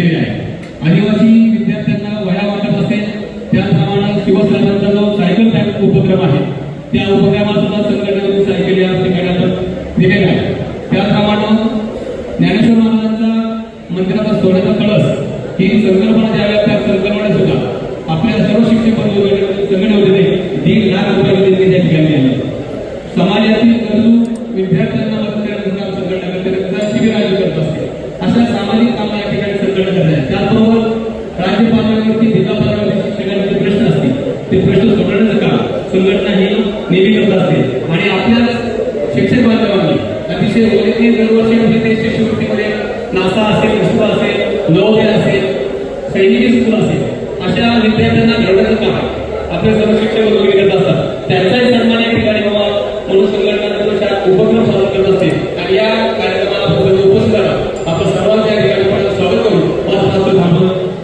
दिलेले आहे. आदिवासी विद्यार्थ्यांना वया वाटप असेल त्याप्रमाणे शिवसैनिकांचा सायकल पॅक उपक्रम आहे त्या उपक्रमात सुद्धा सायकल या ठिकाणी आपण दिलेला आहे. त्याप्रमाणे ज्ञानेश्वर महाराजांचा मंदिराचा सोन्याचा कळस ही संकल्पना ज्या ज्यावेळेला त्या संकल्पना सुद्धा आपल्या सर्व शिक्षक बंधू संघटनेमध्ये दीड लाख रुपये म्हणजे त्यांनी त्या ठिकाणी आले समाजातील गरजू विद्यार्थ्यांना मदत करण्याचं काम संघटना करते शिबिर आयोजित करत असतात अशा सामाजिक कामं या ठिकाणी संघटना त्याचबरोबर राज्य पातळीवरती जिल्हा पातळीवरती शिक्षकांचे प्रश्न असतील ते प्रश्न सोडवण्याचं काम संघटना ही नेहमी करत असते. आणि आपल्या शिक्षक बांधवांनी अतिशय उल्लेखनीय दरवर्षी आपल्या शिष्यवृत्तीमध्ये नासा असेल इस्रो असेल नवोदय असेल सैनिकी स्कूल असेल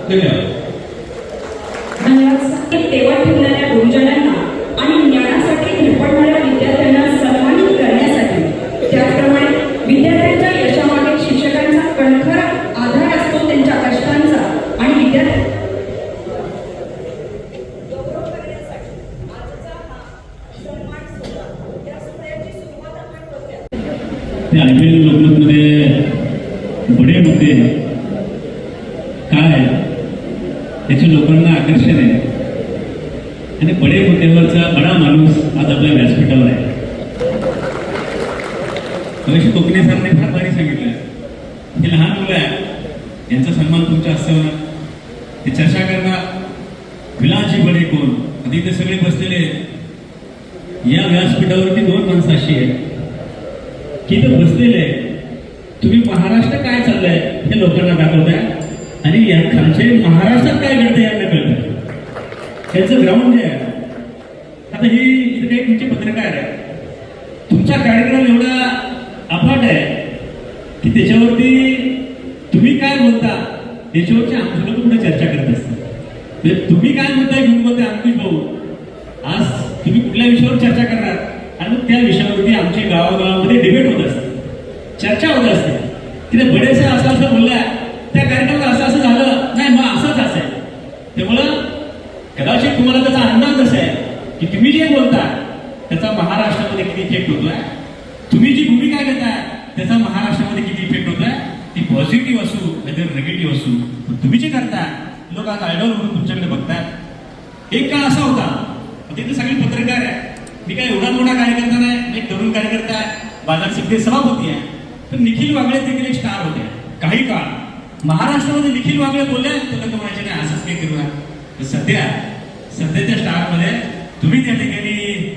थांबून धन्यवाद धन्यवाद साहेब. तेव्हा ठेवणाऱ्या गुरुजनांना आणि ज्ञानासाठी धडपडणाऱ्या विद्यार्थ्यांना सन्मानित करण्यासाठी त्याचप्रमाणे विद्यार्थ्यांच्या यशामागे शिक्षकांचा कणखर आधार असतो त्यांच्या कष्टांचा आणि विद्यार्थी ते आय पी एल लोकमतमध्ये बडे मुद्दे काय त्याचे लोकांना आहे आणि बडे मुद्द्यावरचा बडा माणूस आज आपल्या व्यासपीठावर आहे. मगाशी कोकणे सरांनी फार भारी सांगितलं. हे लहान मुलं आहे यांचा सन्मान तुमच्या हस्ते होणार. ते चर्चा करणार विलाजी बडे कोण? आता इथे सगळे बसलेले या व्यासपीठावरती दोन माणसं अशी आहेत. की इथं बसलेले तुम्ही महाराष्ट्र काय चाललंय हे लोकांना दाखवताय? आणि या खालचे महाराष्ट्रात काय घडतं यांना कळतं. त्यांचं ग्राउंड जे आहे आता ही इथे काही तुमचे पत्रकार आहे. तुमचा कार्यक्रम एवढा अफाट आहे की त्याच्यावरती तुम्ही काय बोलता त्याच्यावरची आमची लोक पुढे चर्चा करत असतात. म्हणजे तुम्ही काय म्हणताय घेऊन बोलते अंकुश भाऊ आज तुम्ही कुठल्या विषयावर चर्चा करणार? आणि मग त्या विषयावरती आमच्या गावागावामध्ये डिबेट होत असते चर्चा होत असते. तिथे बडेसे असं असं बोलल्या त्या कार्यक्रमात असं असं झालं. नाही मग असंच असेल त्यामुळं कदाचित तुम्हाला त्याचा अंदाज असा आहे की तुम्ही जे बोलता त्याचा महाराष्ट्रामध्ये किती इफेक्ट होतोय? तुम्ही जी भूमिका घेताय त्याचा महाराष्ट्रामध्ये किती इफेक्ट होतोय? ती पॉझिटिव्ह असू नाहीतर निगेटिव्ह असू पण तुम्ही जे करताय लोक आता आयडॉल म्हणून तुमच्याकडे बघतात एक काळ असा होता म्हणजे तिथे सगळे पत्रकार आहे. मी काय एवढा मोठा कार्यकर्ता नाही मी एक तरुण कार्यकर्ता आहे. बाजार समिती सभापती आहे. तर निखिल वागळे देखील एक स्टार होते. काही काळ. महाराष्ट्रामध्ये निखिल वागळे बोलले तर लोक म्हणायचे नाही असंच काही करूया सध्या सध्याच्या स्टारमध्ये तुम्ही त्या ठिकाणी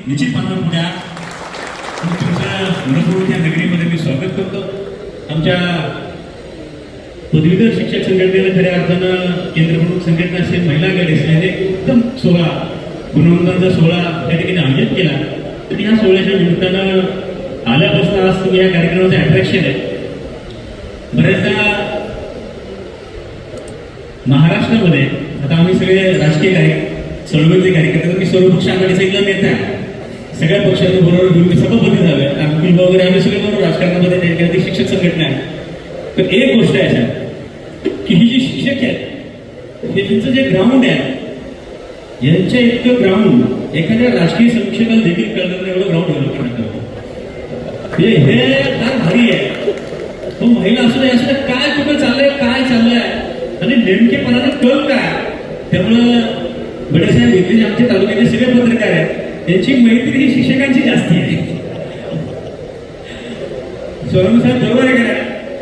निश्चितपणे पुढ्या आणि तुमचं मनपूर्वक नगरीमध्ये मी स्वागत करतो. आमच्या पदवीधर शिक्षक संघटनेला खऱ्या अर्थानं केंद्रप्रमुख संघटना असेल महिला गट असेल एकदम सोहळा गुणवंतांचा सोहळा त्या ठिकाणी आयोजित केला. तर या सोहळ्याच्या निमित्तानं आल्यापासून आज तुम्ही या कार्यक्रमाचं अट्रॅक्शन आहे. बऱ्याचदा महाराष्ट्रामध्ये आता आम्ही सगळे राजकीय कार्य चळवळीचे कार्यकर्ते मी सर्व पक्ष आघाडीचा इथला नेता आहे. सगळ्या पक्षांच्या बरोबर घेऊन मी सभापती झालोय अंकुल वगैरे आम्ही सगळे बरोबर राजकारणामध्ये त्यांच्या शिक्षक संघटना आहे तर एक गोष्ट आहे अशा की ही जी शिक्षक आहेत हे त्यांचं जे ग्राउंड आहे यांच्या इतकं ग्राउंड एखाद्या राजकीय समीक्षकाला देखील कळणार नाही एवढं ग्राउंड डेव्हलप करण्यात हे फार भारी आहे. तो महिला असू दे असं काय कुठं चाललंय आणि नेमकेपणाने कळ काय त्यामुळं बडेसाहेब इथे जे आमच्या तालुक्यातले सगळे पत्रकार आहेत त्यांची मैत्री ही शिक्षकांची जास्ती आहे. सोनम साहेब बरोबर आहे का नाही?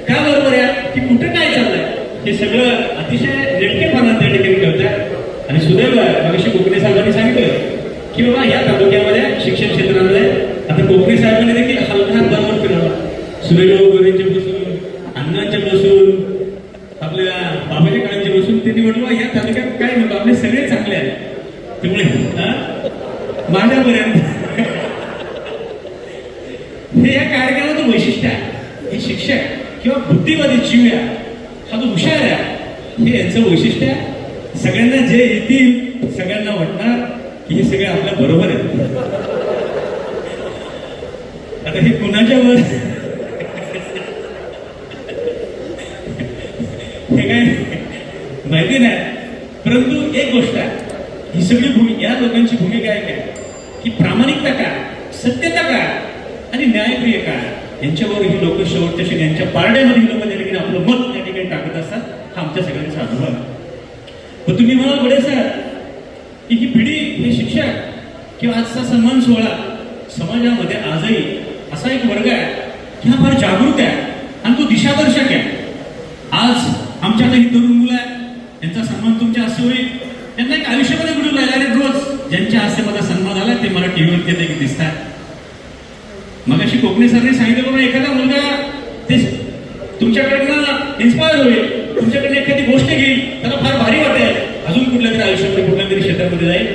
का बरोबर आहे? की कुठं काय चाललंय? हे सगळं अतिशय नेमकेपणा त्या ठिकाणी करतात आणि सुदैव मगाशी कोकणे साहेबांनी सांगितलं की बाबा या तालुक्यामध्ये शिक्षण क्षेत्रामध्ये आता कोकणे साहेबांनी देखील हलका बरोबर फिरवला सुरेश वगैरेंचे पासून अण्णांच्या पासून आपल्या बाबाच्या काळांचे बसून त्यांनी म्हटलं या तालुक्यात काय नको आपले सगळे चांगले आहेत. त्यामुळे हा? माझ्यापर्यंत. हे या कार्यक्रमाचं वैशिष्ट्य आहे. हे शिक्षक किंवा बुद्धिवादी जीव आहे हा जो हुशार आहे हे यांचं वैशिष्ट्य आहे. सगळ्यांना जे येतील सगळ्यांना वाटणार की हे सगळे आपल्या बरोबर आहेत. आता हे कुणाच्या वर माहिती नाही परंतु एक गोष्ट आहे. ही सगळी भूमी या लोकांची भूमिका आहे? काय की प्रामाणिकता काय सत्यता काय आणि न्यायप्रिय काय यांच्यावर ही लोक शेवटच्या क्षणी यांच्या पारड्यामध्ये ही लोक त्या ठिकाणी आपलं मत त्या ठिकाणी टाकत असतात. हा आमच्या सगळ्यांचा अनुभव आहे. पण तुम्ही म्हणाल बडे सर की ही पिढी हे शिक्षक किंवा आजचा सन्मान सोहळा समाजामध्ये आजही असा एक वर्ग आहे की हा फार जागृत आहे आणि तो दिशादर्शक आहे. आज आमच्या ही तरुण मुलं आहे त्यांचा सन्मान तुमच्या हस्ते होईल. त्यांना एक आयुष्यामध्ये कुठून राहिला. आणि रोज ज्यांच्या हस्ते मला सन्मान आला ते मला टीव्हीवर ते दिसतात. मग अशी कोकणी सरने सांगितलं बघा एखादा मुलगा ते तुमच्याकडनं इन्स्पायर होईल. तुमच्याकडनं एखादी गोष्ट घेईल. त्याला फार भारी वाटेल. अजून कुठल्या तरी आयुष्यामध्ये कुठल्या तरी क्षेत्रामध्ये जाईल.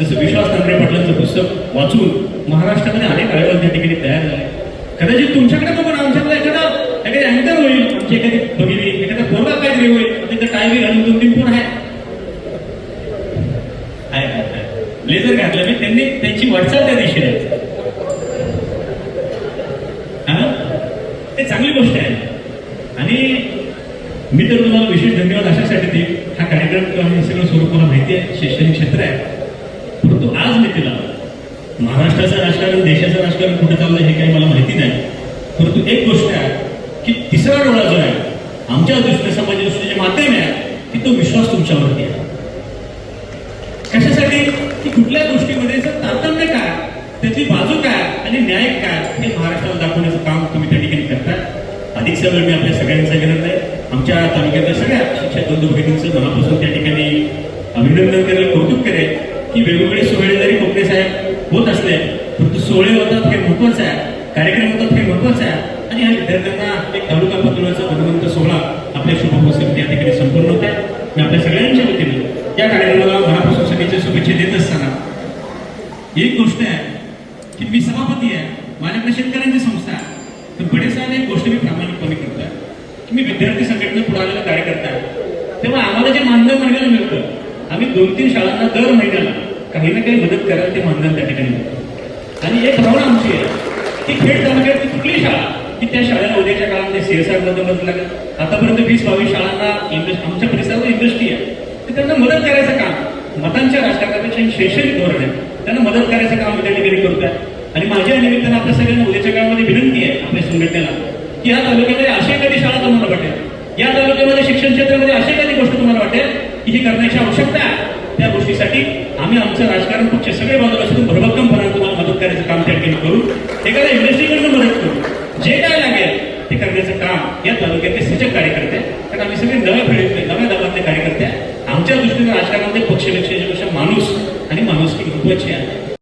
जसं विश्वास तांबरे पाटलांचं पुस्तक वाचून महाराष्ट्रामध्ये अनेक आयोजन त्या ठिकाणी तयार झाले. कदाचित तुमच्याकडे बघून आमच्याकडे एखादा एखादी अँकर होईल आमची एखादी भगिनी. काहीतरी होईल तिथं काय बी घालून दोन तीन पोर आहे लेझर घातलं मी त्यांनी त्यांची वाटचाल त्या दिशेने ते चांगली गोष्ट आहे. आणि मी तर तुम्हाला विशेष धन्यवाद अशासाठी देईल हा कार्यक्रम किंवा हे सगळं स्वरूप मला माहिती आहे शैक्षणिक क्षेत्र आहे. परंतु आज मी तिला महाराष्ट्राचं राजकारण देशाचं राजकारण कुठे चाललं हे काही मला माहिती नाही. परंतु एक गोष्ट आहे की तिसरा डोळा जो आहे आमच्या दृष्टीने समाजाच्या दृष्टीने जे माध्यम आहे की तो विश्वास तुमच्यावरती आहे. कशासाठी? की कुठल्या गोष्टीमध्ये तारतम्य काय त्याची बाजू काय आणि न्याय काय हे महाराष्ट्राला दाखवण्याचं काम तुम्ही त्या ठिकाणी करताय. अधिक वेळ मी आपल्या सगळ्यांचा घेणार नाही आमच्या तालुक्यातल्या सगळ्या शिक्षक बंधू भगिनींचं मनापासून त्या ठिकाणी अभिनंदन करेल कौतुक करेल की वेगवेगळे सोहळे जरी कोकणे साहेब होत असले परंतु सोहळे होतात हे महत्वाचं आहे कार्यक्रम होतात हे महत्वाचं आहे. आणि या विद्यार्थ्यांना एक तालुका पातळीवरचा धनवंत सोहळा आपल्या या ठिकाणी संपूर्ण होत आहे मी आपल्या सगळ्यांच्या वतीने या कार्यक्रमाला मनापासून सगळ्याच्या शुभेच्छा देत असताना एक गोष्ट आहे की मी सभापती आहे माझ्याकडे शेतकऱ्यांची संस्था आहे. तर बडे साहेब एक गोष्ट मी प्रामाणिकपणे करतोय की मी विद्यार्थी संघटनेत पुढे आलेला कार्यकर्ता आहे. तेव्हा आम्हाला जे मानधन महिन्याला मिळतं आम्ही दोन तीन शाळांना दर महिन्याला काही ना काही मदत करायला ते मानधन त्या ठिकाणी मिळतं. आणि एक भावना आमची आहे की खेड तालुक्यात कुठली शाळा. की त्या शाळेला उद्याच्या काळामध्ये सीएसआरमध्ये मदत लागेल. आतापर्यंत वीस बावीस शाळांना इन्व्हेस्ट आमच्या परिसरावर इंडस्ट्री आहे. तर त्यांना मदत करायचं काम. मतांच्या राजकारणापेक्षा शैक्षणिक धोरण आहे. त्यांना मदत करायचं काम मी त्या ठिकाणी आहे आणि माझ्या निमित्तानं आपल्या सगळ्यांना उद्याच्या काळामध्ये विनंती आहे आपल्या संघटनेला की या तालुक्यामध्ये अशी एखादी शाळा तुम्हाला वाटेल. या तालुक्यामध्ये शिक्षण क्षेत्रामध्ये अशी एखादी गोष्ट तुम्हाला वाटेल की ही करण्याची आवश्यकता आहे. त्या गोष्टीसाठी आम्ही आमचं राजकारण पक्ष सगळे बाजूला असून भरभक्कमपणाने तुम्हाला मदत करायचं काम त्या ठिकाणी करू एखाद्या इंडस्ट्रीकडनं मदत करू जे काय लागेल ते करण्याचं काम या तालुक्यातले सजग कार्यकर्ते कारण आम्ही सगळे नव्या पिढीतले नव्या दबातले कार्यकर्ते. आमच्या दृष्टीने राजकारणामध्ये पक्षपेक्षापेक्षा माणूस आणि माणुसकी महत्वाची आहे.